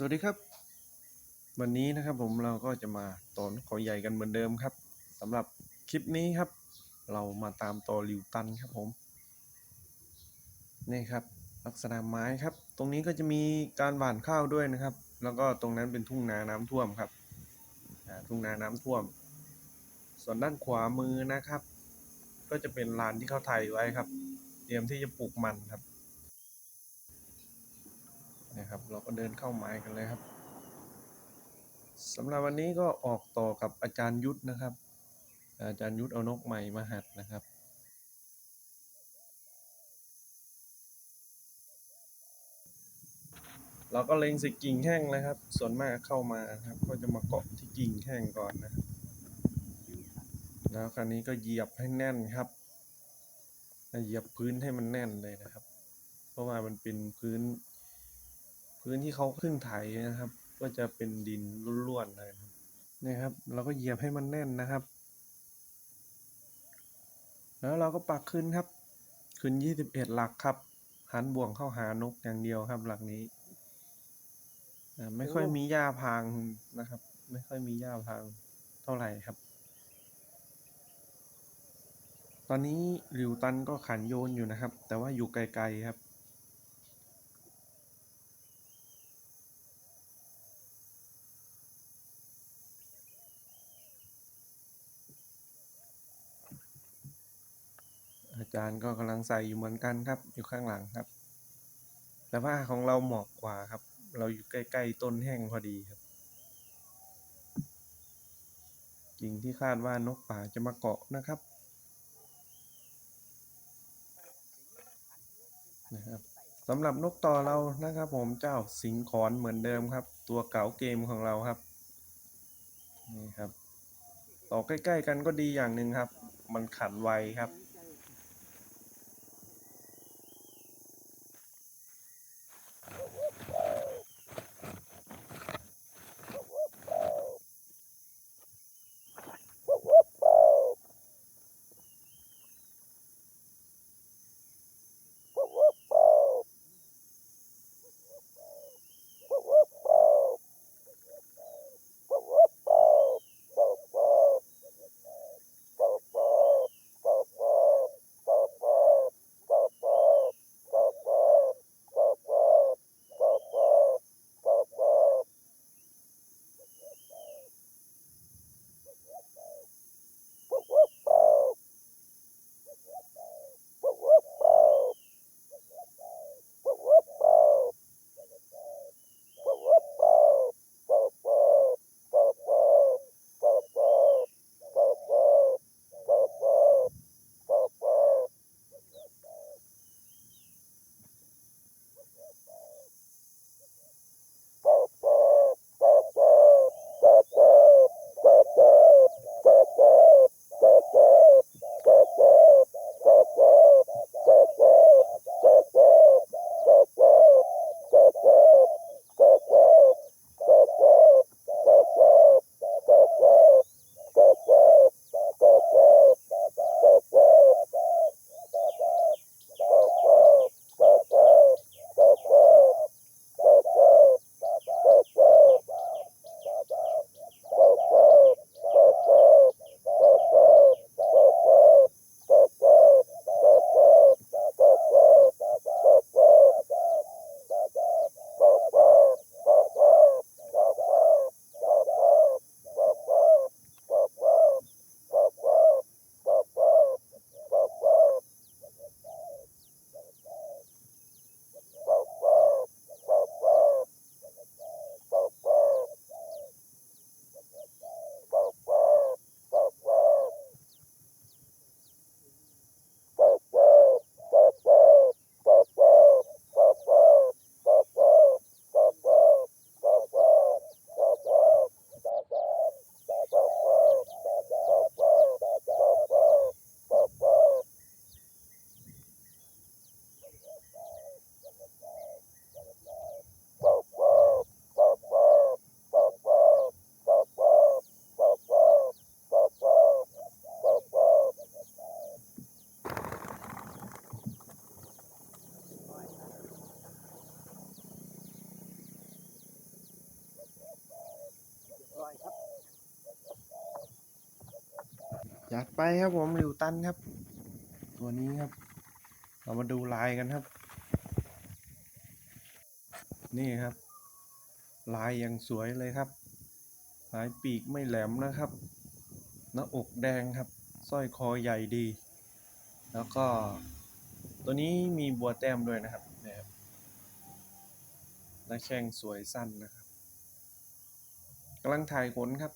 สวัสดีครับ วันนี้นะครับผมเราก็จะมาตอนขอใหญ่กันเหมือนเดิมครับสำหรับคลิปนี้ครับ เรามาตามต่อริวตันครับผมนี่ครับ ลักษณะไม้ครับ ตรงนี้ก็จะมีการหว่านข้าวด้วยนะครับ แล้วก็ตรงนั้นเป็นทุ่งนาน้ำท่วมครับทุ่งนาน้ำท่วม ส่วนด้านขวามือนะครับ ก็จะเป็นลานที่เขาไถไว้ครับ เตรียมที่จะปลูกมันครับ นะครับ เราก็เดินเข้าไม้กันเลยครับสำหรับวันนี้ก็ออกต่อกับอาจารย์ยุทธนะครับ อาจารย์ยุทธเอานกใหม่มาหัดนะครับเราก็เล็งสิกิ่งแห้งเลยครับ ส่วนมากเข้ามาครับ ก็จะมาเกาะที่กิ่งแห้งก่อนนะ แล้วคราวนี้ก็เหยียบให้แน่นครับ เหยียบพื้นให้มันแน่นเลยนะครับ เพราะว่ามันเป็นพื้น พื้นที่เขาขึ้นไถนะครับ ก็จะเป็นดินร่วนๆเลยครับนี่ครับ เราก็เหยียบให้มันแน่นนะครับ แล้วเราก็ปักขึ้นครับ ขึ้นยี่สิบเอ็ดหลักครับ หันบ่วงเข้าหานกอย่างเดียวครับ หลักนี้ไม่ค่อยมีหญ้าพางนะครับ ไม่ค่อยมีหญ้าพางเท่าไหร่ครับ ตอนนี้หลิวตันก็ขันโยนอยู่นะครับ แต่ว่าอยู่ไกลๆครับ จารย์ก็กำลังใส่อยู่เหมือนกันครับ อยู่ข้างหลังครับ แต่ว่าของเราเหมาะกว่าครับ เราอยู่ใกล้ๆต้นแห้งพอดีครับกิ่งที่คาดว่านกป่าจะมาเกาะนะครับนะครับสำหรับนกต่อเรานะครับผมเจ้าสิงขอนเหมือนเดิมครับ ตัวเก่าเกมของเราครับนี่ครับต่อใกล้ ๆ กันก็ดีอย่างหนึ่งครับ มันขันไวครับ อยครับจัดไปครับผมริวตันครับ ตัวนี้ครับ เรามาดูลายกันครับ นี่ครับ ลายยังสวยเลยครับลายปีกไม่แหลมนะครับหน้าอกแดงครับสร้อยคอใหญ่ดี แล้วก็ตัวนี้มีบัวแต้มด้วยนะครับนี่ยครับและแข้งสวยสั้นนะครับำลังถ่ายขนครับ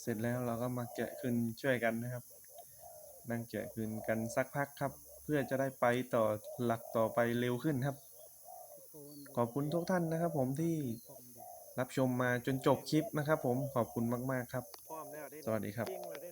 เสร็จแล้วเราก็มาแกะคืนช่วยกันนะครับ นั่งแกะคืนกันสักพักครับ เพื่อจะได้ไปต่อหลักต่อไปเร็วขึ้นครับ ขอบคุณทุกท่านนะครับ ผมที่รับชมมาจนจบคลิปนะครับ ผมขอบคุณมาก ๆ ครับพร้อมแล้วเด้สวัสดีครับจริงเลย